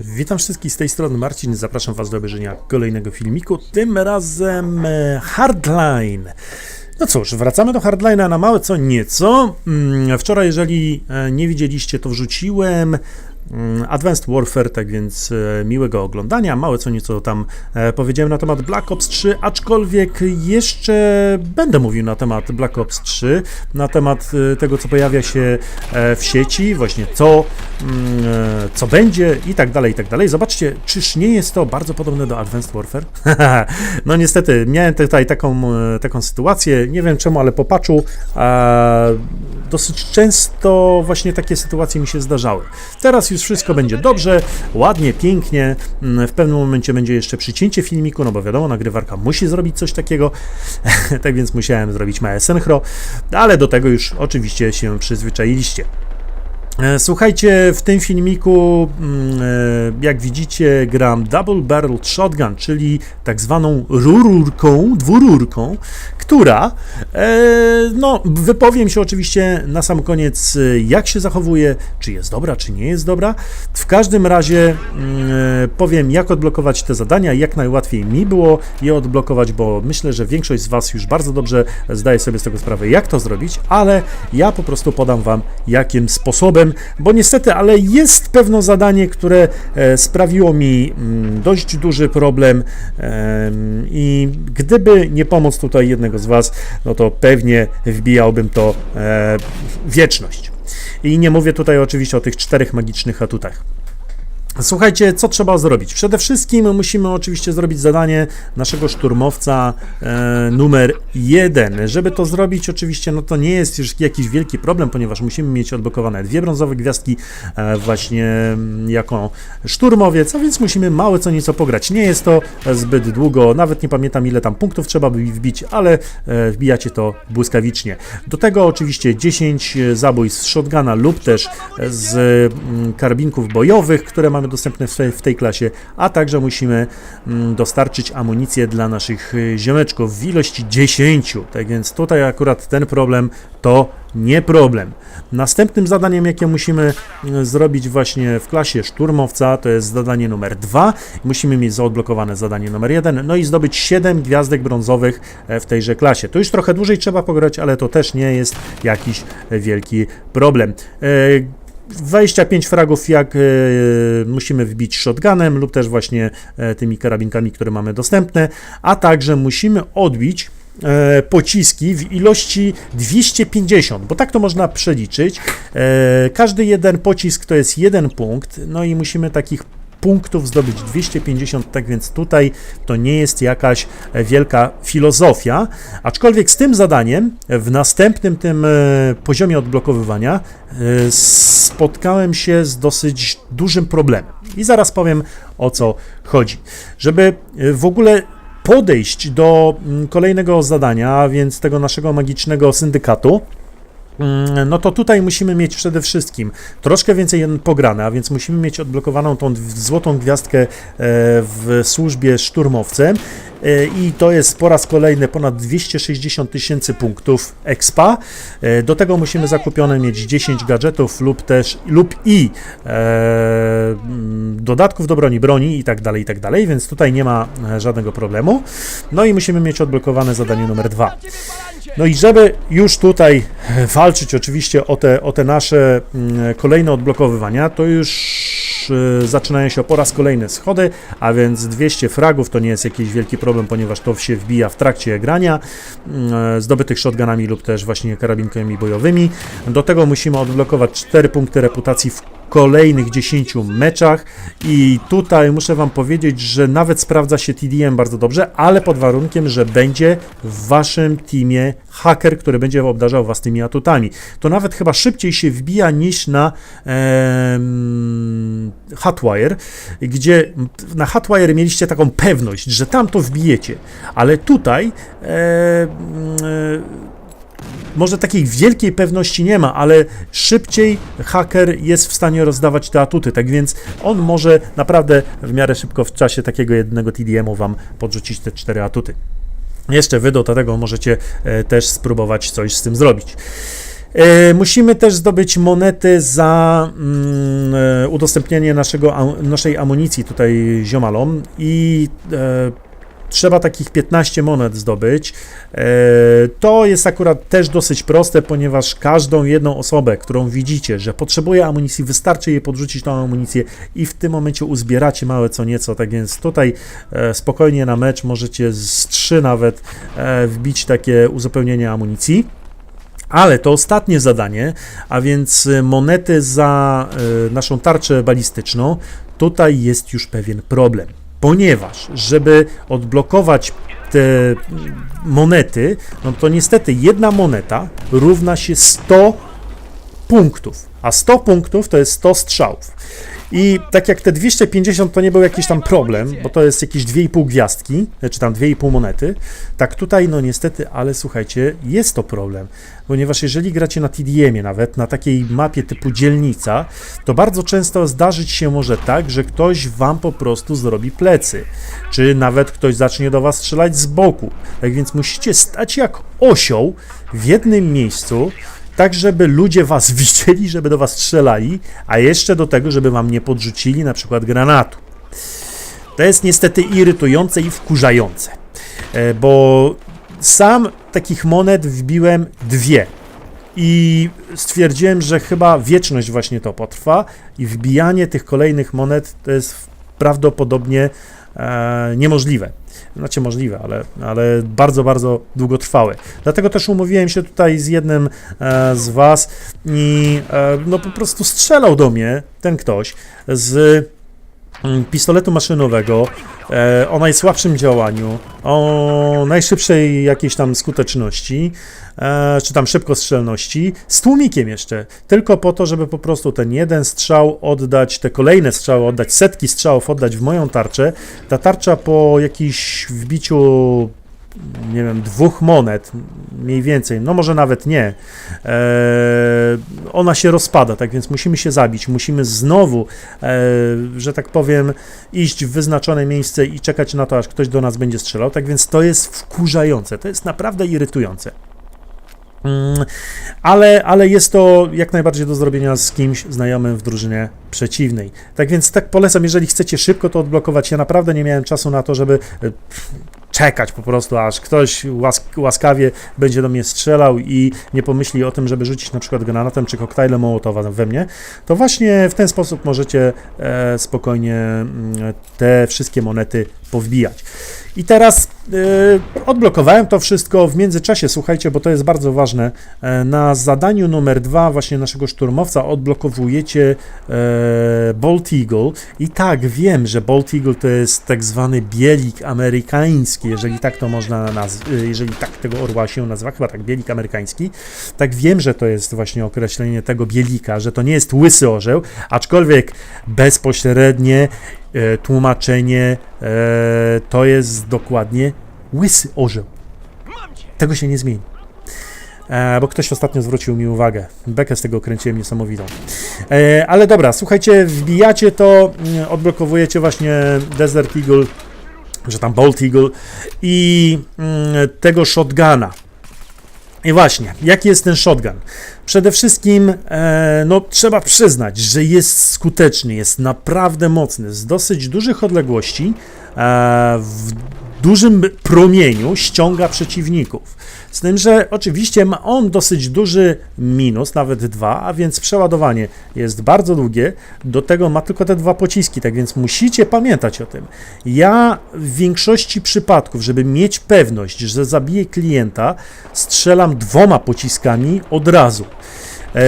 Witam wszystkich z tej strony Marcin, zapraszam Was do obejrzenia kolejnego filmiku, tym razem e, Hardline. No cóż, wracamy do Hardline'a na małe co nieco. Mm, Wczoraj, jeżeli e, nie widzieliście, to wrzuciłem Advanced Warfare, tak więc e, miłego oglądania. Małe co nieco tam e, powiedziałem na temat Black Ops 3, aczkolwiek jeszcze będę mówił na temat Black Ops 3, na temat e, tego, co pojawia się w sieci, właśnie co, mm, co będzie i tak dalej, i tak dalej. Zobaczcie, czyż nie jest to bardzo podobne do Advanced Warfare? no niestety, miałem tutaj taką, taką sytuację, nie wiem czemu, ale po patchu e, dosyć często właśnie takie sytuacje mi się zdarzały. Teraz już wszystko będzie dobrze, ładnie, pięknie. Mm, W pewnym momencie będzie jeszcze przycięcie filmiku, no bo wiadomo, nagrywarka musi zrobić coś takiego. tak więc musiałem zrobić małe synchro, ale do tego już oczywiście się przyzwyczailiście. E, Słuchajcie, w tym filmiku, mm, e, jak widzicie, gram Double Barrel Shotgun, czyli tak zwaną rururką, dwururką, która, e, no, wypowiem się oczywiście na sam koniec, jak się zachowuje, czy jest dobra, czy nie jest dobra. W każdym razie mm, powiem, jak odblokować te zadania, jak najłatwiej mi było je odblokować, bo myślę, że większość z Was już bardzo dobrze zdaje sobie z tego sprawę, jak to zrobić, ale ja po prostu podam Wam, jakim sposobem, bo niestety, ale jest pewne zadanie, które e, sprawiło mi mm, dość duży problem em, i gdyby nie pomoc tutaj jednego z Was, no to pewnie wbijałbym to e, wieczność. I nie mówię tutaj oczywiście o tych czterech magicznych atutach. Słuchajcie, co trzeba zrobić? Przede wszystkim musimy oczywiście zrobić zadanie naszego szturmowca e, numer jeden. Żeby to zrobić, oczywiście, no to nie jest już jakiś wielki problem, ponieważ musimy mieć odblokowane dwie brązowe gwiazdki e, właśnie mm, jako szturmowiec, a więc musimy małe co nieco pograć. Nie jest to zbyt długo, nawet nie pamiętam ile tam punktów trzeba by wbić, ale e, wbijacie to błyskawicznie. Do tego oczywiście 10 zabójstw z shotguna lub też z mm, karabinków bojowych, które mamy dostępne w w tej klasie, a także musimy mm, dostarczyć amunicję dla naszych y, ziomeczków w ilości 10. Tak więc tutaj akurat ten problem to nie problem. Następnym zadaniem, jakie musimy y, zrobić właśnie w klasie szturmowca, to jest zadanie numer 2. Musimy mieć zaodblokowane zadanie numer 1, no i zdobyć 7 gwiazdek brązowych e, w tejże klasie. To już trochę dłużej trzeba pograć, ale to też nie jest jakiś e, wielki problem. E, 25 fragów jak e, musimy wbić shotgunem lub też właśnie e, tymi karabinkami, które mamy dostępne, a także musimy odbić e, pociski w ilości 250, bo tak to można przeliczyć. Każdy jeden pocisk to jest jeden punkt, no i musimy takich punktów zdobyć 250, tak więc tutaj to nie jest jakaś e, wielka filozofia, aczkolwiek z tym zadaniem w następnym tym e, poziomie odblokowywania e, spotkałem się z dosyć dużym problemem i zaraz powiem o co chodzi. Żeby w ogóle podejść do mm, kolejnego zadania, więc tego naszego magicznego syndykatu, No to tutaj musimy mieć przede wszystkim troszkę więcej pograne, a więc musimy mieć odblokowaną tą złotą gwiazdkę e, w służbie szturmowcem i to jest po raz kolejny ponad 260 tysięcy punktów expa. E, Do tego musimy zakupione mieć 10 gadżetów lub też lub i e, mm, dodatków do broni, broni i tak dalej, i tak dalej, więc tutaj nie ma e, żadnego problemu. No i musimy mieć odblokowane zadanie numer dwa. No i żeby już tutaj e, walczyć oczywiście o te, o te nasze mm, kolejne odblokowywania, to już e, zaczynają się po raz kolejny schody, a więc 200 fragów to nie jest jakiś wielki problem, ponieważ to się wbija w trakcie grania, e, zdobytych shotgunami lub też właśnie karabinkami bojowymi. Do tego musimy odblokować 4 punkty reputacji w kolejnych 10 meczach i tutaj muszę Wam powiedzieć, że nawet sprawdza się TDM bardzo dobrze, ale pod warunkiem, że będzie w Waszym teamie haker, który będzie obdarzał Was tymi atutami. To nawet chyba szybciej się wbija niż na em, Hotwire, gdzie na Hotwire mieliście taką pewność, że tam to wbijecie, ale tutaj em, e, może takiej wielkiej pewności nie ma, ale szybciej haker jest w stanie rozdawać te atuty, tak więc on może naprawdę w miarę szybko w czasie takiego jednego TDM-u wam podrzucić te cztery atuty. Jeszcze wy do tego możecie e, też spróbować coś z tym zrobić. E, musimy też zdobyć monety za mm, e, udostępnienie naszego, naszej amunicji tutaj ziomalom i trzeba takich 15 monet zdobyć. E, to jest akurat też dosyć proste, ponieważ każdą jedną osobę, którą widzicie, że potrzebuje amunicji, wystarczy jej podrzucić tą amunicję i w tym momencie uzbieracie małe co nieco, tak więc tutaj e, spokojnie na mecz możecie z 3 nawet e, wbić takie uzupełnienie amunicji. Ale to ostatnie zadanie, a więc monety za naszą tarczę balistyczną, tutaj jest już pewien problem, ponieważ żeby odblokować te monety, no to niestety jedna moneta równa się 100 punktów, a 100 punktów to jest 100 strzałów. I tak jak te 250 to nie był jakiś tam problem, bo to jest jakieś 2,5 gwiazdki, czy tam 2,5 monety, tak tutaj no niestety, ale słuchajcie, jest to problem, ponieważ jeżeli gracie na TDM-ie nawet, na takiej mapie typu dzielnica, to bardzo często zdarzyć się może tak, że ktoś wam po prostu zrobi plecy, czy nawet ktoś zacznie do was strzelać z boku. Tak więc musicie stać jak osioł w jednym miejscu, tak żeby ludzie was widzieli, żeby do was strzelali, a jeszcze do tego, żeby wam nie podrzucili na przykład granatu. To jest niestety irytujące i wkurzające, e, bo sam takich monet wbiłem dwie i stwierdziłem, że chyba wieczność właśnie to potrwa i wbijanie tych kolejnych monet to jest prawdopodobnie e, niemożliwe. Znaczy możliwe, ale, ale bardzo, bardzo długotrwałe. Dlatego też umówiłem się tutaj z jednym e, z Was i e, no po prostu strzelał do mnie ten ktoś z pistoletu maszynowego e, o najsłabszym działaniu, o najszybszej jakiejś tam skuteczności, e, czy tam szybkostrzelności, z tłumikiem jeszcze, tylko po to, żeby po prostu ten jeden strzał oddać, te kolejne strzały oddać, setki strzałów oddać w moją tarczę. Ta tarcza po jakimś wbiciu nie wiem, dwóch monet, mniej więcej, no może nawet nie, e, ona się rozpada, tak więc musimy się zabić, musimy znowu, e, że tak powiem, iść w wyznaczone miejsce i czekać na to, aż ktoś do nas będzie strzelał, tak więc to jest wkurzające, to jest naprawdę irytujące. Mm, Ale, ale jest to jak najbardziej do zrobienia z kimś znajomym w drużynie przeciwnej. Tak więc tak polecam, jeżeli chcecie szybko to odblokować. Ja naprawdę nie miałem czasu na to, żeby e, czekać po prostu, aż ktoś łask łaskawie będzie do mnie strzelał i nie pomyśli o tym, żeby rzucić na przykład granatem czy koktajlem Mołotowa we mnie, to właśnie w ten sposób możecie e, spokojnie mm, te wszystkie monety powbijać. I teraz e, odblokowałem to wszystko w międzyczasie, słuchajcie, bo to jest bardzo ważne. E, na zadaniu numer dwa właśnie naszego szturmowca odblokowujecie e, Bolt Eagle i tak, wiem, że Bolt Eagle to jest tak zwany bielik amerykański, jeżeli tak to można nazwać, jeżeli tak tego orła się nazywa, chyba tak, bielik amerykański. Tak wiem, że to jest właśnie określenie tego bielika, że to nie jest łysy orzeł, aczkolwiek bezpośrednie e, tłumaczenie e, to jest dokładnie łysy orzeł. Tego się nie zmieni. E, bo ktoś ostatnio zwrócił mi uwagę. Bekę z tego kręciłem niesamowitą. E, ale dobra, słuchajcie, wbijacie to, mm, odblokowujecie właśnie Desert Eagle, że tam Bolt Eagle i mm, tego shotguna. I właśnie, jaki jest ten shotgun? Przede wszystkim, e, no, trzeba przyznać, że jest skuteczny, jest naprawdę mocny. Z dosyć dużych odległości, e, w dużym promieniu ściąga przeciwników. Z tym, że oczywiście ma on dosyć duży minus, nawet dwa, a więc przeładowanie jest bardzo długie. Do tego ma tylko te dwa pociski, tak więc musicie pamiętać o tym. Ja w większości przypadków, żeby mieć pewność, że zabiję klienta, strzelam dwoma pociskami od razu. E,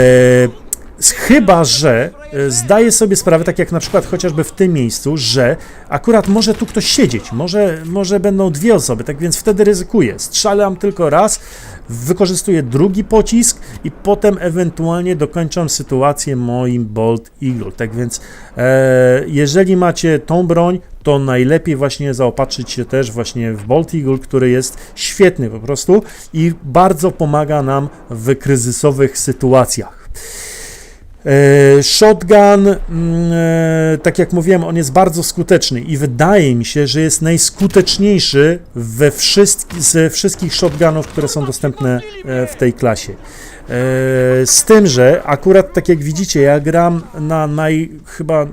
Chyba, że e, zdaję sobie sprawę, tak jak na przykład chociażby w tym miejscu, że akurat może tu ktoś siedzieć, może, może będą dwie osoby, tak więc wtedy ryzykuję. Strzelam tylko raz, wykorzystuję drugi pocisk i potem ewentualnie dokończam sytuację moim Bolt Eagle. Tak więc e, jeżeli macie tą broń, to najlepiej właśnie zaopatrzyć się też właśnie w Bolt Eagle, który jest świetny po prostu i bardzo pomaga nam w kryzysowych sytuacjach. E, Shotgun, mm, e, tak jak mówiłem, on jest bardzo skuteczny i wydaje mi się, że jest najskuteczniejszy we wszystkich, ze wszystkich shotgunów, które są dostępne e, w tej klasie. Z tym, że akurat tak jak widzicie, ja gram na naj... chyba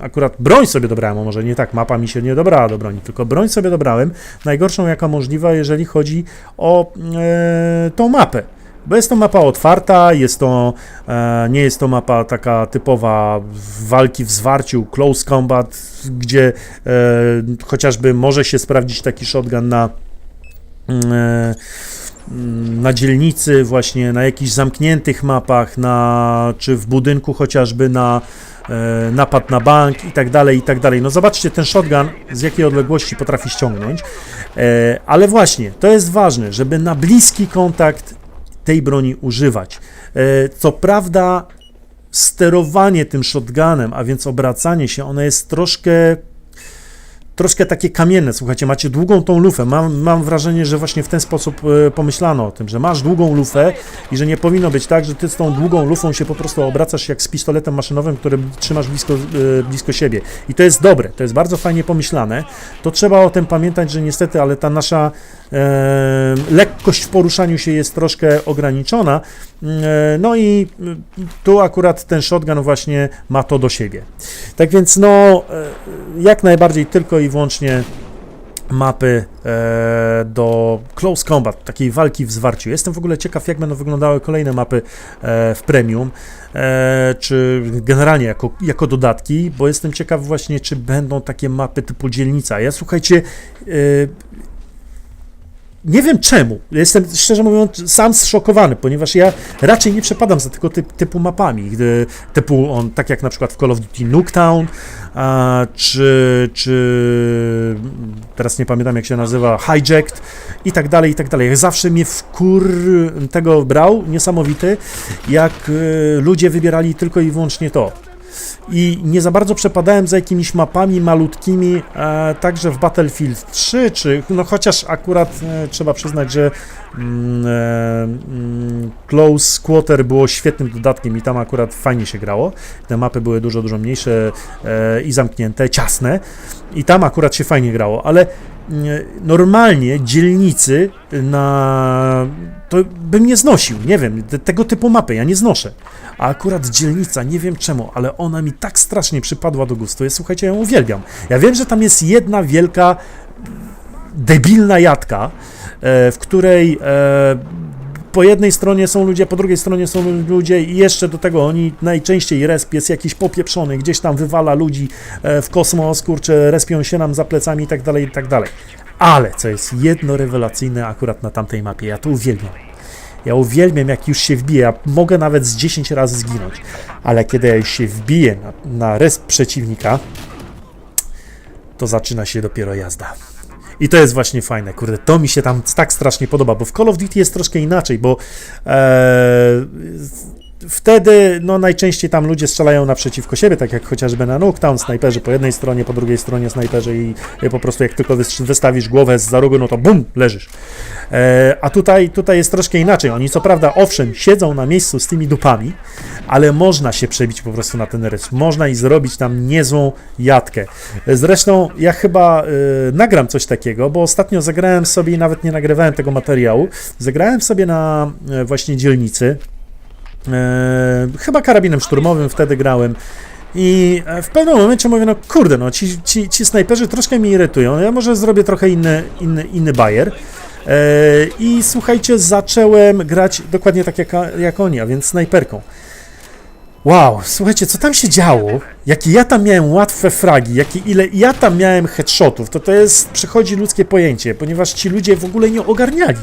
akurat broń sobie dobrałem, może nie tak, mapa mi się nie dobrała do broni, tylko broń sobie dobrałem, najgorszą jaka możliwa, jeżeli chodzi o e, tą mapę. Bo jest to mapa otwarta, jest to, e, nie jest to mapa taka typowa walki w zwarciu, close combat, gdzie e, chociażby może się sprawdzić taki shotgun na, mm, e, mm, na dzielnicy, właśnie na jakichś zamkniętych mapach, na, czy w budynku chociażby na e, napad na bank i tak dalej, i tak dalej. No zobaczcie ten shotgun, z jakiej odległości potrafi ściągnąć. E, ale właśnie, to jest ważne, żeby na bliski kontakt tej broni używać. E, Co prawda, sterowanie tym shotgunem, a więc obracanie się, ono jest troszkę troszkę takie kamienne. Słuchajcie, macie długą tą lufę. Mam, mam wrażenie, że właśnie w ten sposób e, pomyślano o tym, że masz długą lufę i że nie powinno być tak, że ty z tą długą lufą się po prostu obracasz jak z pistoletem maszynowym, który trzymasz blisko, e, blisko siebie. I to jest dobre, to jest bardzo fajnie pomyślane. To trzeba o tym pamiętać, że niestety, ale ta nasza e, lekkość w poruszaniu się jest troszkę ograniczona. E, No i e, tu akurat ten shotgun właśnie ma to do siebie. Tak więc no, e, jak najbardziej tylko i wyłącznie mapy e, do close combat, takiej walki w zwarciu. Jestem w ogóle ciekaw, jak będą wyglądały kolejne mapy e, w premium, e, czy generalnie jako, jako dodatki, bo jestem ciekaw właśnie, czy będą takie mapy typu dzielnica. Ja słuchajcie, e, nie wiem czemu. Jestem szczerze mówiąc sam zszokowany, ponieważ ja raczej nie przepadam za tego typ, typu mapami. Gdy, typu on, tak jak na przykład w Call of Duty Nuketown, a, czy, czy teraz nie pamiętam jak się nazywa, Hijacked i tak dalej, i tak dalej. Zawsze mnie wkur tego brał, niesamowity, jak y, ludzie wybierali tylko i wyłącznie to i nie za bardzo przepadałem za jakimiś mapami malutkimi, e, także w Battlefield 3, czy no chociaż akurat e, trzeba przyznać, że mm, e, mm, Close Quarter było świetnym dodatkiem i tam akurat fajnie się grało. Te mapy były dużo, dużo mniejsze e, i zamknięte, ciasne i tam akurat się fajnie grało, ale mm, normalnie dzielnicy na to bym nie znosił, nie wiem, te- tego typu mapy ja nie znoszę. A akurat dzielnica, nie wiem czemu, ale ona mi tak strasznie przypadła do gustu. Ja słuchajcie, ja ją uwielbiam. Ja wiem, że tam jest jedna wielka debilna jadka, e, w której e, po jednej stronie są ludzie, po drugiej stronie są ludzie i jeszcze do tego oni najczęściej resp jest jakiś popieprzony, gdzieś tam wywala ludzi e, w kosmos, kurczę, respią się nam za plecami i tak dalej, i tak dalej. Ale, co jest jedno rewelacyjne akurat na tamtej mapie, ja to uwielbiam. Ja uwielbiam, jak już się wbiję. Ja mogę nawet z 10 razy zginąć, ale kiedy ja już się wbiję na, na resp przeciwnika, to zaczyna się dopiero jazda. I to jest właśnie fajne, kurde, to mi się tam tak strasznie podoba, bo w Call of Duty jest troszkę inaczej, bo e, wtedy no najczęściej tam ludzie strzelają naprzeciwko siebie, tak jak chociażby na Nuketown, snajperzy po jednej stronie, po drugiej stronie snajperzy i, i po prostu jak tylko wys- wystawisz głowę z za rogu, no to bum, leżysz. E, a tutaj, tutaj jest troszkę inaczej. Oni co prawda, owszem, siedzą na miejscu z tymi dupami, ale można się przebić po prostu na ten rys. Można i zrobić tam niezłą jatkę. Zresztą ja chyba e, nagram coś takiego, bo ostatnio zagrałem sobie i nawet nie nagrywałem tego materiału. Zagrałem sobie na e, właśnie dzielnicy. E, chyba karabinem szturmowym wtedy grałem. I e, w pewnym momencie mówię, no kurde, no ci, ci, ci snajperzy troszkę mnie irytują, ja może zrobię trochę inny, inny, inny bajer. E, I słuchajcie, zacząłem grać dokładnie tak jak, jak oni, a więc snajperką. Wow, słuchajcie, co tam się działo? Jakie ja tam miałem łatwe fragi, jakie ile ja tam miałem headshotów, to to jest, przechodzi ludzkie pojęcie, ponieważ ci ludzie w ogóle nie ogarniali.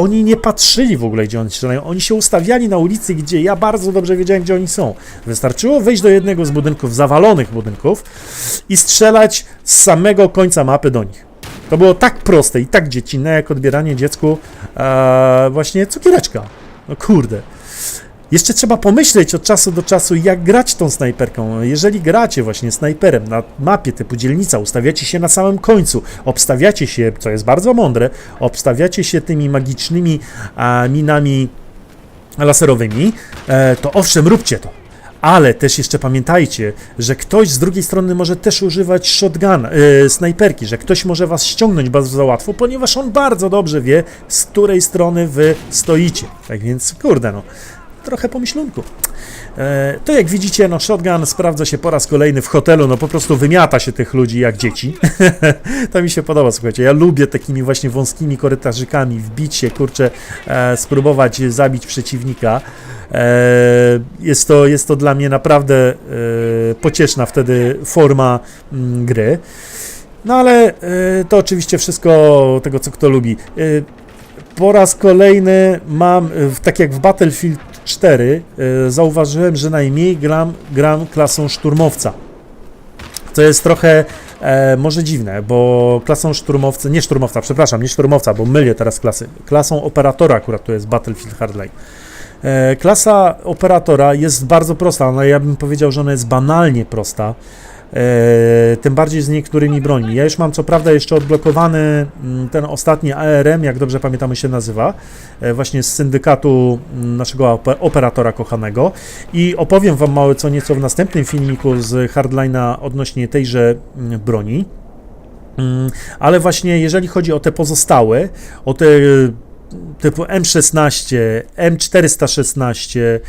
Oni nie patrzyli w ogóle, gdzie oni strzelają. Oni się ustawiali na ulicy, gdzie ja bardzo dobrze wiedziałem, gdzie oni są. Wystarczyło wejść do jednego z budynków, zawalonych budynków i strzelać z samego końca mapy do nich. To było tak proste i tak dziecinne, jak odbieranie dziecku e, właśnie cukiereczka. No kurde. Jeszcze trzeba pomyśleć od czasu do czasu, jak grać tą snajperką. Jeżeli gracie właśnie snajperem na mapie typu dzielnica, ustawiacie się na samym końcu, obstawiacie się, co jest bardzo mądre, obstawiacie się tymi magicznymi a, minami laserowymi, e, to owszem, róbcie to. Ale też jeszcze pamiętajcie, że ktoś z drugiej strony może też używać shotguna, e, snajperki, że ktoś może was ściągnąć bardzo łatwo, ponieważ on bardzo dobrze wie, z której strony wy stoicie. Tak więc, kurde no, trochę pomyślunku. E, to jak widzicie, no shotgun sprawdza się po raz kolejny w hotelu, no po prostu wymiata się tych ludzi jak dzieci. to mi się podoba, słuchajcie, ja lubię takimi właśnie wąskimi korytarzykami wbić się, kurczę, e, spróbować zabić przeciwnika. E, jest, to, jest to dla mnie naprawdę pocieszna wtedy forma mm, gry. No ale to oczywiście wszystko tego, co kto lubi. Po raz kolejny mam, tak jak w Battlefield 4, e, zauważyłem, że najmniej gram, gram klasą szturmowca. To jest trochę e, może dziwne, bo klasą szturmowca, nie szturmowca, przepraszam, nie szturmowca, bo mylię teraz klasy. Klasą operatora akurat to jest Battlefield Hardline. E, klasa operatora jest bardzo prosta, no ja bym powiedział, że ona jest banalnie prosta. E, tym bardziej z niektórymi brońmi. Ja już mam co prawda jeszcze odblokowany mm, ten ostatni ARM, jak dobrze pamiętamy się nazywa, e, właśnie z syndykatu mm, naszego ope- operatora kochanego i opowiem Wam małe co nieco w następnym filmiku z Hardline'a odnośnie tejże mm, broni. Ale właśnie jeżeli chodzi o te pozostałe, o te typu M16, M416, e,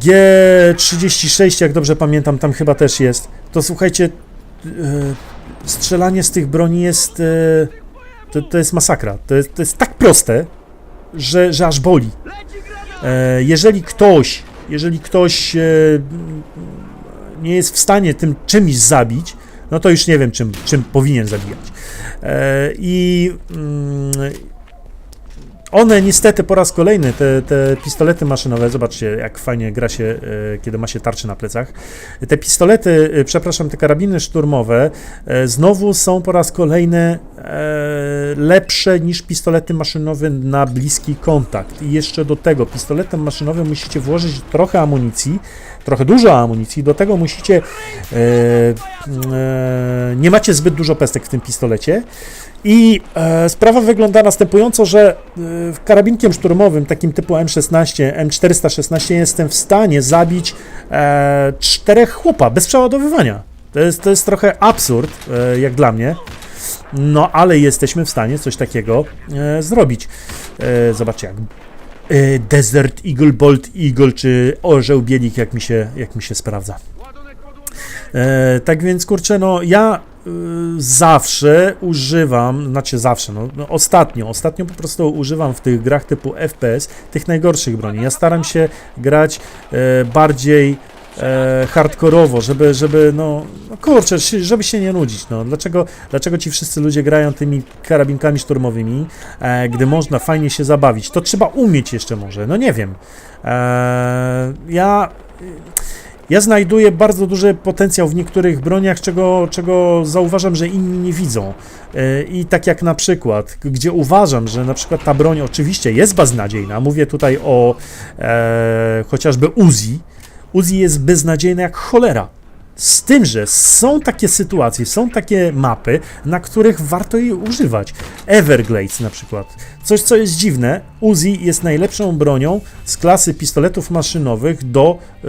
G36, jak dobrze pamiętam, tam chyba też jest, to słuchajcie, e, strzelanie z tych broni jest, e, to, to jest masakra. To jest, to jest tak proste, że, że aż boli. E, jeżeli ktoś, jeżeli ktoś e, nie jest w stanie tym czymś zabić, no to już nie wiem, czym, czym powinien zabijać. E, I mm, one niestety po raz kolejny, te, te pistolety maszynowe, zobaczcie jak fajnie gra się, e, kiedy ma się tarczy na plecach. Te pistolety, e, przepraszam, te karabiny szturmowe e, znowu są po raz kolejny lepsze niż pistolety maszynowe na bliski kontakt. I jeszcze do tego pistoletem maszynowym musicie włożyć trochę amunicji, trochę dużo amunicji, do tego musicie e, e, nie macie zbyt dużo pestek w tym pistolecie i e, sprawa wygląda następująco, że e, karabinkiem szturmowym takim typu M16, M416 jestem w stanie zabić e, czterech chłopa bez przeładowywania. To jest, to jest trochę absurd, e, jak dla mnie. No, ale jesteśmy w stanie coś takiego e, zrobić. E, zobaczcie, jak Desert Eagle, Bolt Eagle, czy Orzeł Bielik, jak mi się, jak mi się sprawdza. E, tak więc, kurczę, no ja y, zawsze używam, znaczy zawsze, no, no ostatnio, ostatnio po prostu używam w tych grach typu FPS tych najgorszych broni. Ja staram się grać e, bardziej e, hardkorowo, żeby, żeby no, no kurczę, żeby się nie nudzić, no. Dlaczego, dlaczego ci wszyscy ludzie grają tymi karabinkami szturmowymi, e, gdy można fajnie się zabawić? To trzeba umieć jeszcze może, no nie wiem. E, ja... Ja znajduję bardzo duży potencjał w niektórych broniach, czego, czego zauważam, że inni nie widzą. E, I tak jak na przykład, gdzie uważam, że na przykład ta broń oczywiście jest beznadziejna, mówię tutaj o e, chociażby Uzi. Uzi jest beznadziejna jak cholera. Z tym, że są takie sytuacje, są takie mapy, na których warto jej używać. Everglades na przykład. Coś, co jest dziwne, Uzi jest najlepszą bronią z klasy pistoletów maszynowych do e,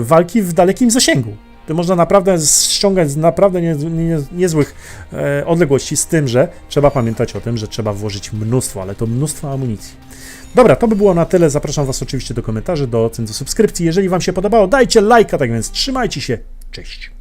walki w dalekim zasięgu. To można naprawdę ściągać z naprawdę nie, nie, niezłych e, odległości, z tym, że trzeba pamiętać o tym, że trzeba włożyć mnóstwo, ale to mnóstwo amunicji. Dobra, to by było na tyle. Zapraszam Was oczywiście do komentarzy, do ocen, do subskrypcji. Jeżeli Wam się podobało, dajcie lajka, tak więc trzymajcie się. Cześć.